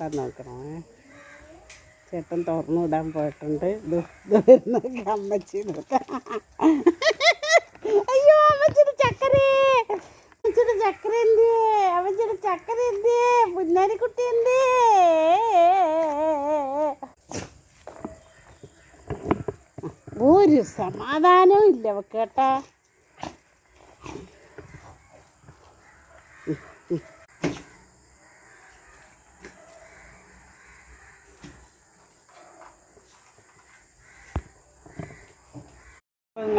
എങ്ങോട്ടാന്ന് നോക്കണേ ചേട്ടൻ തുറന്നു വിടാൻ പോയിട്ടുണ്ട്. അമ്മച്ചി അയ്യോ അമ്മച്ചിയുടെ ചക്കര. അമ്മച്ചിയുടെ ചക്കര എന്തേ? അമ്മച്ചിയുടെ ചക്കര എന്തേ? പുന്നാരിക്കുട്ടി എന്തേ? ഒരു സമാധാനവും ഇല്ല കേട്ടാ.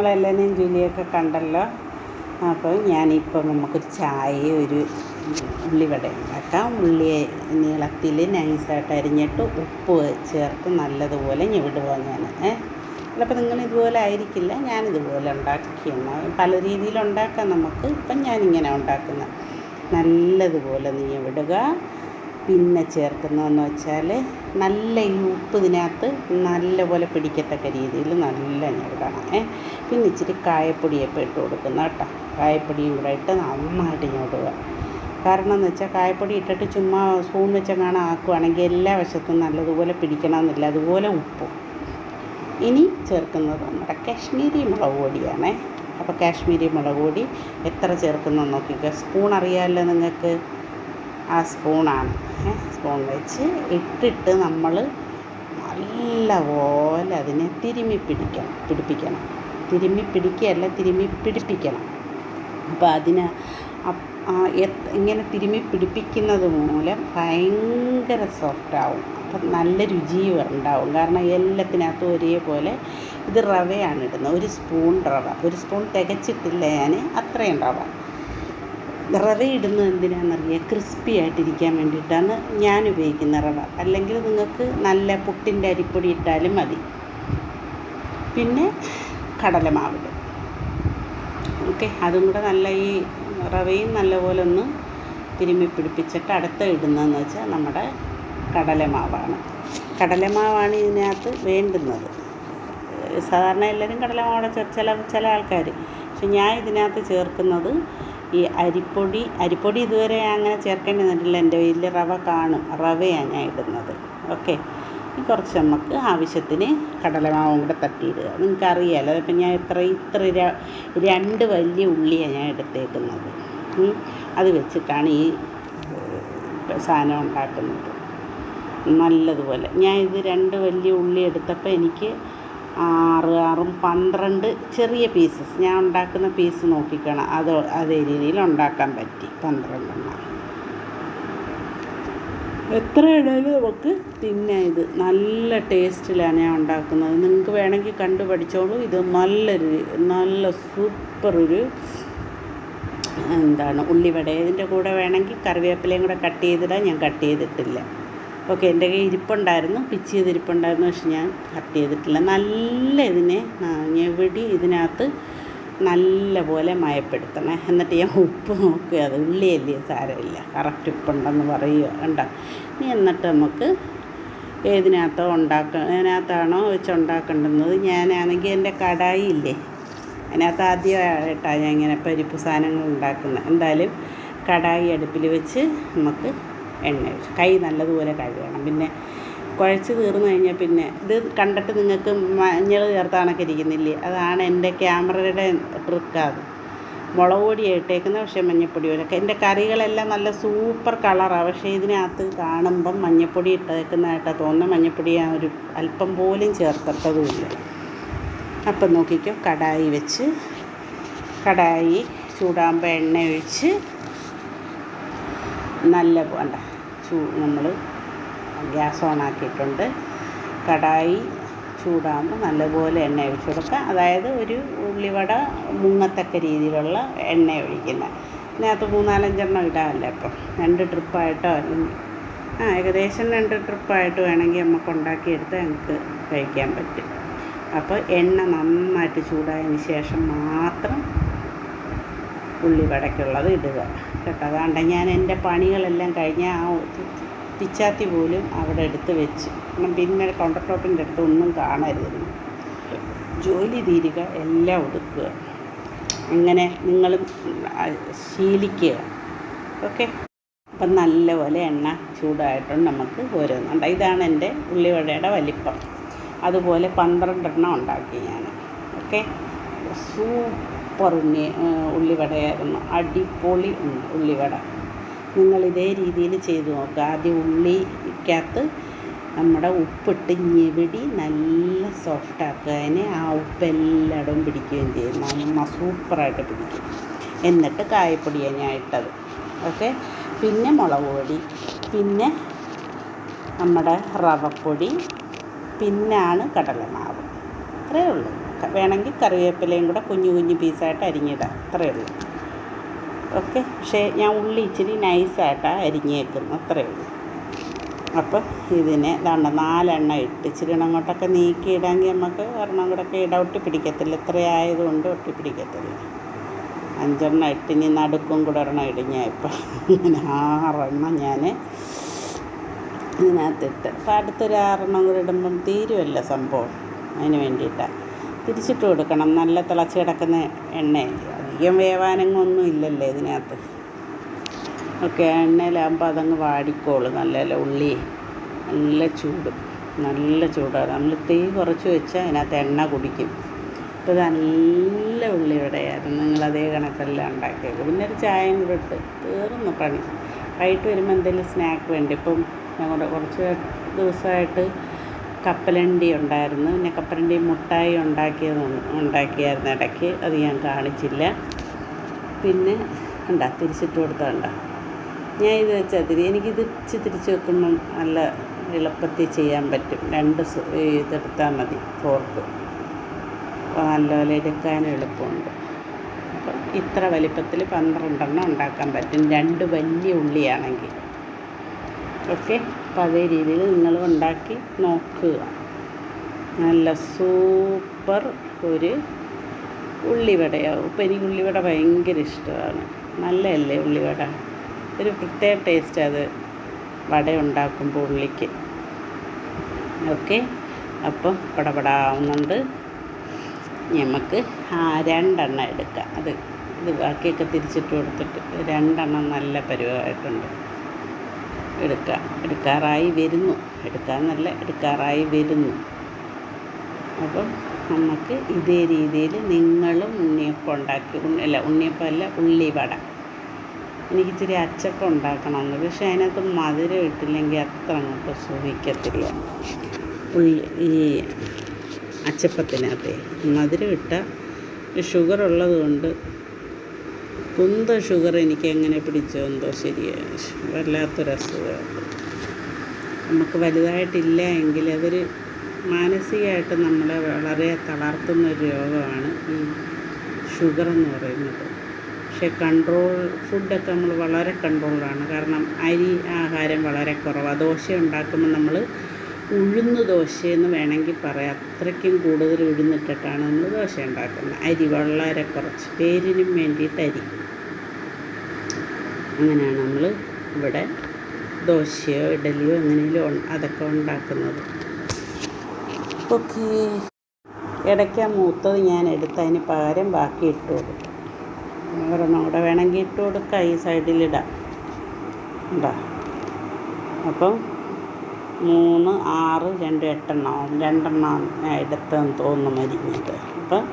അപ്പോൾ ജോലിയൊക്കെ കണ്ടല്ലോ. അപ്പോൾ ഞാനിപ്പോൾ നമുക്കൊരു ചായയും ഒരു ഉള്ളിവട ഉണ്ടാക്കാം. ഉള്ളി നീളത്തിൽ നൈസായിട്ട് അരിഞ്ഞിട്ട് ഉപ്പ് ചേർത്ത് നല്ലതുപോലെ ഞെവിടുക ഞാൻ ചിലപ്പോൾ നിങ്ങൾ ഇതുപോലെ ആയിരിക്കില്ല ഞാനിതുപോലെ ഉണ്ടാക്കിയെന്ന. പല രീതിയിൽ ഉണ്ടാക്കാം നമുക്ക്. ഇപ്പം ഞാനിങ്ങനെ ഉണ്ടാക്കുന്നത് നല്ലതുപോലെ നീവിടുക പിന്നെ ചേർക്കുന്നതെന്ന് വെച്ചാൽ നല്ല ഈ ഉപ്പ് ഇതിനകത്ത് നല്ലപോലെ പിടിക്കത്തക്ക രീതിയിൽ നല്ല ഞെടുക്കണം ഏ പിന്നെ ഇച്ചിരി കായപ്പൊടിയൊക്കെ ഇട്ട് കൊടുക്കുന്ന കേട്ടോ. കായപ്പൊടിയും കൂടെ ഇട്ട് നന്നായിട്ട് ഞെടുക. കാരണം എന്ന് വെച്ചാൽ കായപ്പൊടി ഇട്ടിട്ട് ചുമ്മാ സ്പൂൺ വെച്ചെങ്ങാനും ആക്കുവാണെങ്കിൽ എല്ലാ വശത്തും നല്ലതുപോലെ പിടിക്കണമെന്നില്ല. അതുപോലെ ഉപ്പും. ഇനി ചേർക്കുന്നത് നമ്മുടെ കാശ്മീരി മുളക് പൊടിയാണേ. അപ്പോൾ കാശ്മീരി മുളക് പൊടി എത്ര ചേർക്കുന്നു നോക്കിക്കോ. സ്പൂൺ അറിയാമല്ലോ നിങ്ങൾക്ക്. ആ സ്പൂണാണ്. സ്പൂൺ വെച്ച് ഇട്ടിട്ട് നമ്മൾ നല്ലപോലെ അതിനെ തിരുമ്മി പിടിക്കണം പിടിപ്പിക്കണം. തിരുമ്മി പിടിക്കുകയല്ല തിരുമ്മി പിടിപ്പിക്കണം. അപ്പോൾ അതിന് ഇങ്ങനെ തിരുമ്മി പിടിപ്പിക്കുന്നത് മൂലം ഭയങ്കര സോഫ്റ്റാവും അപ്പം നല്ല രുചിയും ഉണ്ടാവും. കാരണം എല്ലാത്തിനകത്തും ഒരേപോലെ ഇത് റവയാണ് ഇടുന്നത്. ഒരു സ്പൂൺ റവ. ഒരു സ്പൂൺ തികച്ചിട്ടില്ല ഞാൻ അത്രയും റവ. റവ ഇടുന്നത് എന്തിനാണെന്നറിയാം ക്രിസ്പി ആയിട്ടിരിക്കാൻ വേണ്ടിയിട്ടാണ് ഞാൻ ഉപയോഗിക്കുന്ന റവ. അല്ലെങ്കിൽ നിങ്ങൾക്ക് നല്ല പുട്ടിന്റെ അരിപ്പൊടി ഇട്ടാലും മതി. പിന്നെ കടലമാവിട് ഓക്കെ അതും കൂടെ നല്ല ഈ റവയും നല്ലപോലെ ഒന്ന് തിരുമ്മി പിടിപ്പിച്ചിട്ട് അടുത്ത ഇടുന്നതെന്ന് വെച്ചാൽ നമ്മുടെ കടലമാവാണ്. കടലമാവാണ് ഇതിനകത്ത് വേണ്ടുന്നത്. സാധാരണ എല്ലാവരും കടലമാവോടെ ചില ചില ആൾക്കാർ പക്ഷെ ഞാൻ ഇതിനകത്ത് ചേർക്കുന്നത് ഈ അരിപ്പൊടി അരിപ്പൊടി ഇതുവരെ അങ്ങനെ ചേർക്കേണ്ടി വന്നിട്ടില്ല എന്റെ വീട്ടിൽ റവ കാണും. റവയാണ് ഞാൻ ഇടുന്നത്. ഓക്കെ. കുറച്ച് നമുക്ക് ആവശ്യത്തിന് കടലമാവും കൂടെ തട്ടിയിടുക. നിങ്ങൾക്ക് അറിയാമല്ലോ അതിപ്പോൾ ഞാൻ ഇത്ര ഇത്ര രണ്ട് വലിയ ഉള്ളിയാണ് ഞാൻ എടുത്തേക്കുന്നത്. അത് വെച്ചിട്ടാണ് ഈ സാധനം ഉണ്ടാക്കുന്നത്. നല്ലതുപോലെ. ഞാൻ ഇത് രണ്ട് വലിയ ഉള്ളി എടുത്തപ്പോൾ എനിക്ക് ആറ് ആറും പന്ത്രണ്ട് ചെറിയ പീസസ് ഞാൻ ഉണ്ടാക്കുന്ന പീസ് നോക്കിക്കണം. അത് അതേ രീതിയിൽ ഉണ്ടാക്കാൻ പറ്റി. പന്ത്രണ്ടെണ്ണം. എത്ര ഇടാലും നമുക്ക് തിന്നാം ഇത്. നല്ല ടേസ്റ്റിലാണ് ഞാൻ ഉണ്ടാക്കുന്നത്. നിങ്ങൾക്ക് വേണമെങ്കിൽ കണ്ടു പഠിച്ചോളൂ. ഇത് നല്ലൊരു നല്ല സൂപ്പർ ഒരു എന്താണ് ഉള്ളിവട. ഇതിന്റെ കൂടെ വേണമെങ്കിൽ കറിവേപ്പിലയും കൂടെ കട്ട് ചെയ്തിടാൻ ഞാൻ കട്ട് ചെയ്തിട്ടില്ല. ഓക്കെ എന്റെ കയ്യിൽ ഇരിപ്പുണ്ടായിരുന്നു പിച്ച് ചെയ്ത് ഇരിപ്പുണ്ടായിരുന്നു പക്ഷെ ഞാൻ കട്ട് ചെയ്തിട്ടില്ല. നല്ല ഇതിനെ ഞെവിടി ഇതിനകത്ത് നല്ല പോലെ മയപ്പെടുത്തണേ. എന്നിട്ട് ഞാൻ ഉപ്പ് നോക്കുക അത് ഉള്ളിയല്ലേ സാരമില്ല. കറക്റ്റ് ഉപ്പുണ്ടെന്ന് പറയുക കണ്ടോ? ഇനി എന്നിട്ട് നമുക്ക് ഏതിനകത്തോ ഉണ്ടാക്ക അതിനകത്താണോ വെച്ച് ഉണ്ടാക്കേണ്ടുന്നത്? ഞാനാണെങ്കിൽ എന്റെ കടായി ഇല്ലേ അതിനകത്ത് ആദ്യമായിട്ടാണ് ഞാൻ ഇങ്ങനെ പരിപ്പ് സാധനങ്ങൾ ഉണ്ടാക്കുന്നത്. എന്തായാലും കടായി അടുപ്പിൽ വെച്ച് നമുക്ക് എണ്ണ ഒഴിച്ച്. കൈ നല്ലതുപോലെ കഴുകണം. പിന്നെ കുഴച്ച് തീർന്നു കഴിഞ്ഞാൽ പിന്നെ ഇത് കണ്ടിട്ട് നിങ്ങൾക്ക് മഞ്ഞൾ ചേർത്ത കണക്ക് ഇരിക്കുന്നില്ലേ അതാണ് എന്റെ ക്യാമറയുടെ ട്രിക്കാത് മുളക് പൊടിയാണ് ഇട്ടേക്കുന്നത് പക്ഷേ മഞ്ഞപ്പൊടി പോലൊക്കെ എന്റെ കറികളെല്ലാം നല്ല സൂപ്പർ കളറാണ് പക്ഷേ ഇതിനകത്ത് കാണുമ്പം മഞ്ഞപ്പൊടി ഇട്ടേക്കുന്നതായിട്ടാണ് തോന്നുന്നത് മഞ്ഞപ്പൊടി ആ ഒരു അല്പം പോലും ചേർത്തതുമില്ല അപ്പം നോക്കിക്കോ കടായി വെച്ച് കടായി ചൂടാകുമ്പോൾ എണ്ണ ഒഴിച്ച് നല്ല വേണ്ട നമ്മൾ ഗ്യാസ് ഓൺ ആക്കിയിട്ടുണ്ട് കടായി ചൂടാകുമ്പോൾ നല്ലപോലെ എണ്ണ ഒഴിച്ചു കൊടുക്കുക. അതായത് ഒരു ഉള്ളിവട മുങ്ങത്തക്ക രീതിയിലുള്ള എണ്ണ ഒഴിക്കുന്നത്. ഇതിനകത്ത് മൂന്നാലഞ്ചെണ്ണം ഇടാമല്ലോ അപ്പം രണ്ട് ട്രിപ്പായിട്ടോ ആ ഏകദേശം രണ്ട് ട്രിപ്പായിട്ട് വേണമെങ്കിൽ നമുക്ക് ഉണ്ടാക്കിയെടുത്ത് നമുക്ക് കഴിക്കാൻ പറ്റും. അപ്പോൾ എണ്ണ നന്നായിട്ട് ചൂടായതിന് ശേഷം മാത്രം ഉള്ളിവടയ്ക്കുള്ളത് ഇടുക. കേട്ടോ അതാണ്ട് ഞാൻ എന്റെ പണികളെല്ലാം കഴിഞ്ഞ് ആ പിച്ചാത്തി പോലും അവിടെ എടുത്ത് വെച്ച്. കാരണം പിന്നെ കൗണ്ടർ ടോപ്പിന്റെ അടുത്ത് ഒന്നും കാണരുത് ജോലി തീരുക എല്ലാം ഒതുക്കുക. അങ്ങനെ നിങ്ങളും ശീലിക്കുക. ഓക്കെ? അപ്പം നല്ലപോലെ എണ്ണ ചൂടായിട്ടുണ്ട് നമുക്ക് ഓരോന്നുണ്ട് ഇതാണ് എന്റെ ഉള്ളിവടയുടെ വലിപ്പം. അതുപോലെ പന്ത്രണ്ടെണ്ണം ഉണ്ടാക്കി ഞാൻ. ഓക്കെ? സൂപ്പർ ഉണ്ണി ഉള്ളിവടയായിരുന്നു അടിപൊളി ഉള്ളിവട. നിങ്ങൾ ഇതേ രീതിയിൽ ചെയ്ത് നോക്കുക ആദ്യം ഉള്ളിക്കകത്ത് നമ്മുടെ ഉപ്പിട്ട് ഞെവിടി നല്ല സോഫ്റ്റ് ആക്കുക. അതിന് ആ ഉപ്പ് പിടിക്കുകയും ചെയ്യും. നന്ന സൂപ്പറായിട്ട് പിടിക്കും. എന്നിട്ട് കായപ്പൊടിയാണ് ഞാൻ ഇട്ടത്. ഓക്കെ? പിന്നെ മുളക് പൊടി. പിന്നെ നമ്മുടെ റവപ്പൊടി. പിന്നാണ് കടലമാവ്. അത്രയേ ഉള്ളൂ. വേണമെങ്കിൽ കറിവേപ്പിലയും കൂടെ കുഞ്ഞു കുഞ്ഞു പീസായിട്ട് അരിഞ്ഞിടാം. അത്രയേ ഉള്ളൂ. ഓക്കെ? പക്ഷേ ഞാൻ ഉള്ളി ഇച്ചിരി നൈസായിട്ടാണ് അരിഞ്ഞേക്കുന്നത്. അത്രയേ ഉള്ളൂ. അപ്പം ഇതിനെ ദാണ്ട നാലെണ്ണം ഇട്ട് ഇച്ചിരി അങ്ങോട്ടൊക്കെ നീക്കി ഇടാമെങ്കിൽ നമുക്ക് ഒരെണ്ണം കൂടെ ഒക്കെ ഇട. ഒട്ടി പിടിക്കത്തില്ല. ഇത്രയായതുകൊണ്ട് ഒട്ടി പിടിക്കത്തില്ല. അഞ്ചെണ്ണം ഇട്ട് ഇനി നടുക്കും കൂടെ ഒരെണ്ണം ഇടിഞ്ഞ ഇപ്പം. അങ്ങനെ ആറെണ്ണം ഞാൻ ഇതിനകത്തിട്ട്. അപ്പം അടുത്തൊരു ആറെണ്ണം കൂടെ ഇടുമ്പം തീരുമല്ല സംഭവം. അതിന് വേണ്ടിയിട്ടാണ് തിരിച്ചിട്ട് കൊടുക്കണം. നല്ല തിളച്ച് കിടക്കുന്ന എണ്ണയല്ലേ? അധികം വേവാനങ്ങൊന്നും ഇല്ലല്ലോ ഇതിനകത്ത്. ഓക്കെ എണ്ണയിലാകുമ്പോൾ അതങ്ങ് വാടിക്കോളും. നല്ല ഉള്ളി നല്ല ചൂട് നല്ല ചൂടാണ്. നമ്മൾ തീ കുറച്ച് വെച്ചാൽ അതിനകത്ത് എണ്ണ കുടിക്കും. അപ്പോൾ നല്ല ഉള്ളി ഉള്ളിവടയായിരുന്നു നിങ്ങൾ അതേ കണക്കെല്ലാം ഉണ്ടാക്കിയത് പിന്നെ ഒരു ചായയും കൂടെ ഇട്ട് തീർന്നു പണി. വൈകിട്ട് വരുമ്പോൾ എന്തെങ്കിലും സ്നാക്ക് വേണ്ടി. ഇപ്പം ഞങ്ങളുടെ കുറച്ച് ദിവസമായിട്ട് കപ്പലണ്ടി ഉണ്ടായിരുന്നു. പിന്നെ കപ്പലണ്ടി മുട്ടായി ഉണ്ടാക്കിയത് ഉണ്ടാക്കിയായിരുന്നു ഇടയ്ക്ക്. അത് ഞാൻ കാണിച്ചില്ല. പിന്നെ കണ്ട തിരിച്ചിട്ട് കൊടുത്തതുണ്ട ഞാൻ ഇത് വെച്ചാൽ തിരി എനിക്കിത് ഇച്ചി തിരിച്ച് വെക്കുമ്പം നല്ല എളുപ്പത്തിൽ ചെയ്യാൻ പറ്റും. രണ്ട് ഇതെടുത്താൽ മതി ഫോർക്ക്. നല്ലപോലെ എടുക്കാനും എളുപ്പമുണ്ട്. അപ്പം ഇത്ര വലിപ്പത്തിൽ പന്ത്രണ്ടെണ്ണം ഉണ്ടാക്കാൻ പറ്റും. രണ്ട് വലിയ ഉള്ളിയാണെങ്കിൽ. ഓക്കെ? അപ്പോൾ അതേ രീതിയിൽ നിങ്ങൾ ഉണ്ടാക്കി നോക്കുക. നല്ല സൂപ്പർ ഒരു ഉള്ളിവടയാവും. ഇപ്പം എനിക്ക് ഉള്ളിവട ഭയങ്കര ഇഷ്ടമാണ്. നല്ലതല്ലേ ഉള്ളിവട? ഒരു പ്രത്യേക ടേസ്റ്റ് അത് വട ഉണ്ടാക്കുമ്പോൾ ഉള്ളിക്ക്. ഓക്കെ അപ്പം പടപടാവുന്നുണ്ട് നമുക്ക് രണ്ടെണ്ണം എടുക്കാം. അത് ഇത് ബാക്കിയൊക്കെ തിരിച്ചിട്ട് കൊടുത്തിട്ട് രണ്ടെണ്ണം നല്ല പരുവമായിട്ടുണ്ട്. എടുക്കുക എടുക്കാറായി വരുന്നു. എടുക്കാമെന്നല്ല എടുക്കാറായി വരുന്നു. അപ്പം നമുക്ക് ഇതേ രീതിയിൽ നിങ്ങളും ഉണ്ണിയപ്പം ഉണ്ടാക്കി അല്ല ഉണ്ണിയപ്പം അല്ല ഉള്ളിവട എനിക്ക് ഇച്ചിരി അച്ചപ്പം ഉണ്ടാക്കണമെന്ന് പക്ഷേ അതിനകത്ത് മധുരം ഇട്ടില്ലെങ്കിൽ അത്ര അങ്ങോട്ട് സുഖിക്കത്തില്ല. ഉള്ളി ഈ അച്ചപ്പത്തിനകത്തെ മധുരം ഇട്ട ഷുഗർ ഉള്ളത് കൊണ്ട് കുന്ത ഷുഗർ എനിക്ക് എങ്ങനെ പിടിച്ചോ എന്തോ ശരിയാണ് വല്ലാത്തൊരസുഖമാണ് നമുക്ക് വലുതായിട്ടില്ല എങ്കിൽ അതൊരു മാനസികമായിട്ട് നമ്മളെ വളരെ തളർത്തുന്ന ഒരു രോഗമാണ് ഈ ഷുഗർ എന്ന് പറയുന്നത്. പക്ഷേ കൺട്രോൾ ഫുഡൊക്കെ നമ്മൾ വളരെ കൺട്രോളാണ് കാരണം അരി ആഹാരം വളരെ കുറവാണ് ദോശ ഉണ്ടാക്കുമ്പോൾ നമ്മൾ ഉഴുന്ന് ദോശയെന്ന് വേണമെങ്കിൽ പറയാം. അത്രയ്ക്കും കൂടുതൽ ഉഴുന്നിട്ടിട്ടാണ് നമ്മൾ ദോശ ഉണ്ടാക്കുന്നത്. അരി വളരെ കുറച്ച് പേരിനും വേണ്ടിയിട്ട് അരി. അങ്ങനെയാണ് നമ്മൾ ഇവിടെ ദോശയോ ഇഡലിയോ എങ്ങനെയും അതൊക്കെ ഉണ്ടാക്കുന്നത്. ഓക്കെ ആ മൂത്തത് ഞാൻ എടുത്ത് അതിന് പകരം ബാക്കി ഇട്ട് കൊടുക്കും ഒരെണ്ണം കൂടെ വേണമെങ്കിൽ ഇട്ട് കൊടുക്കാം. ഈ സൈഡിലിടാം ഉണ്ടോ? അപ്പം മൂന്ന് ആറ് രണ്ട് എട്ടെണ്ണം രണ്ടെണ്ണം എടുത്തെന്ന് തോന്നുന്നു മരിഞ്ഞിട്ട് അപ്പം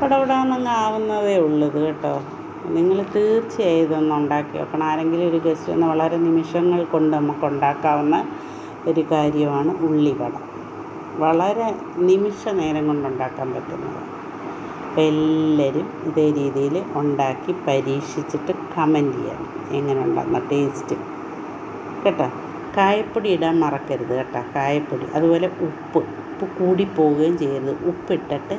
പടപടാന്നങ്ങ് ആവുന്നതേ ഉള്ളൂ കേട്ടോ. നിങ്ങൾ തീർച്ചയായും ഇതൊന്ന് ഉണ്ടാക്കി വെക്കണം. ആരെങ്കിലും ഒരു ഗസ്റ്റ് വന്ന് വളരെ നിമിഷങ്ങൾ കൊണ്ട് നമുക്ക് ഉണ്ടാക്കാവുന്ന ഒരു കാര്യമാണ് ഉള്ളിവട. വളരെ നിമിഷ നേരം കൊണ്ട് ഉണ്ടാക്കാൻ പറ്റുന്നത്. അപ്പോൾ എല്ലാവരും ഇതേ രീതിയിൽ ഉണ്ടാക്കി പരീക്ഷിച്ചിട്ട് കമന്റ് ചെയ്യണം എങ്ങനെ ഉണ്ടെന്ന ടേസ്റ്റ് കേട്ടോ? കായപ്പൊടി ഇടാൻ മറക്കരുത് കേട്ടോ കായപ്പൊടി. അതുപോലെ ഉപ്പ് ഉപ്പ് കൂടിപ്പോവുകയും ചെയ്യരുത്. ഉപ്പിട്ടിട്ട്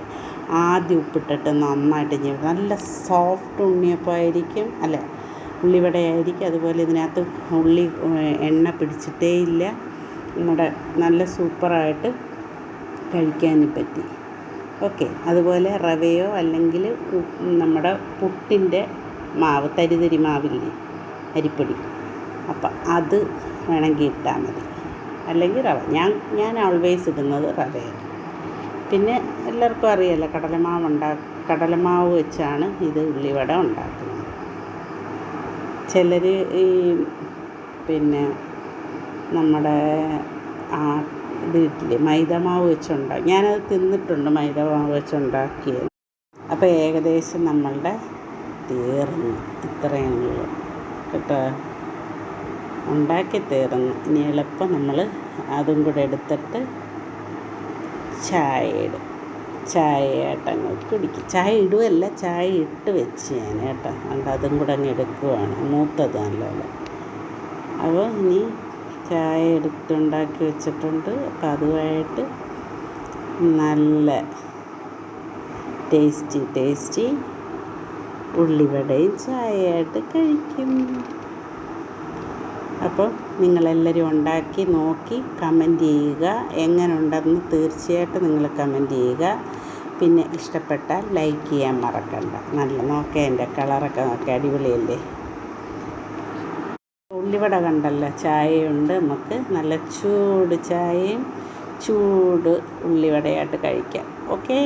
ആദ്യം ഉപ്പിട്ടിട്ട് നന്നായിട്ട് ചെയ്യും നല്ല സോഫ്റ്റ് ഉണ്ണിയപ്പമായിരിക്കും അല്ല? ഉള്ളിവടയായിരിക്കും അതുപോലെ ഇതിനകത്ത് ഉള്ളി എണ്ണ പിടിച്ചിട്ടേ ഇല്ല. നമ്മുടെ നല്ല സൂപ്പറായിട്ട് കഴിക്കാനും പറ്റി. ഓക്കെ. അതുപോലെ റവയോ അല്ലെങ്കിൽ നമ്മുടെ പുട്ടിന്റെ മാവ് തരിതരി മാവില്ലേ? അരിപ്പൊടി. അപ്പം അത് വേണമെങ്കിൽ ഇട്ടാൽ മതി. അല്ലെങ്കിൽ റവ. ഞാൻ ഞാൻ ഓൾവേസ് ഇടുന്നത് റവയാണ്. പിന്നെ എല്ലാവർക്കും അറിയാമല്ലോ കടലമാവ് ഉണ്ടാ കടലമാവ് വെച്ചാണ് ഇത് ഉള്ളിവട ഉണ്ടാക്കുന്നത്. ചിലർ ഈ പിന്നെ നമ്മുടെ ആ മൈദ മൈദമാവ് വെച്ചുണ്ടാക്കി ഞാനത് തിന്നിട്ടുണ്ട് മൈദമാവ് വെച്ചുണ്ടാക്കിയത്. അപ്പോൾ ഏകദേശം നമ്മളുടെ തീർന്നു. ഇത്രയേ ഉള്ളൂ. കേട്ടോ? ഉണ്ടാക്കി തീർന്നു. ഇനി എളുപ്പം നമ്മൾ അതും കൂടെ എടുത്തിട്ട് ചായ ഇടും. ചായ ഏട്ടങ്ങൾ കുടിക്കും. ചായ ഇടുകയല്ല ചായ ഇട്ട് വെച്ച് ഞാൻ ഏട്ടാ അതുകൊണ്ട് അതും കൂടെ അങ്ങ് എടുക്കുവാണ്. മൂത്തത് നല്ലപോലെ അപ്പോൾ ഇനി ചായ എടുത്തുണ്ടാക്കി വെച്ചിട്ടുണ്ട്. അപ്പം അതുമായിട്ട് നല്ല ടേസ്റ്റി ടേസ്റ്റി ഉള്ളിവടയും ചായയായിട്ട് കഴിക്കും. അപ്പോൾ നിങ്ങളെല്ലാവരും ഉണ്ടാക്കി നോക്കി കമന്റ് ചെയ്യുക. എങ്ങനെ ഉണ്ടെന്ന് തീർച്ചയായിട്ടും നിങ്ങൾ കമന്റ് ചെയ്യുക. പിന്നെ ഇഷ്ടപ്പെട്ടാൽ ലൈക്ക് ചെയ്യാൻ മറക്കണ്ട. നല്ല നോക്കേ എന്റെ കളറൊക്കെ നോക്കി അടിപൊളിയല്ലേ? ഉള്ളിവട കണ്ടല്ലോ ചായയുണ്ട്. നമുക്ക് നല്ല ചൂട് ചായയും ചൂട് ഉള്ളിവടയായിട്ട് കഴിക്കാം. ഓക്കേ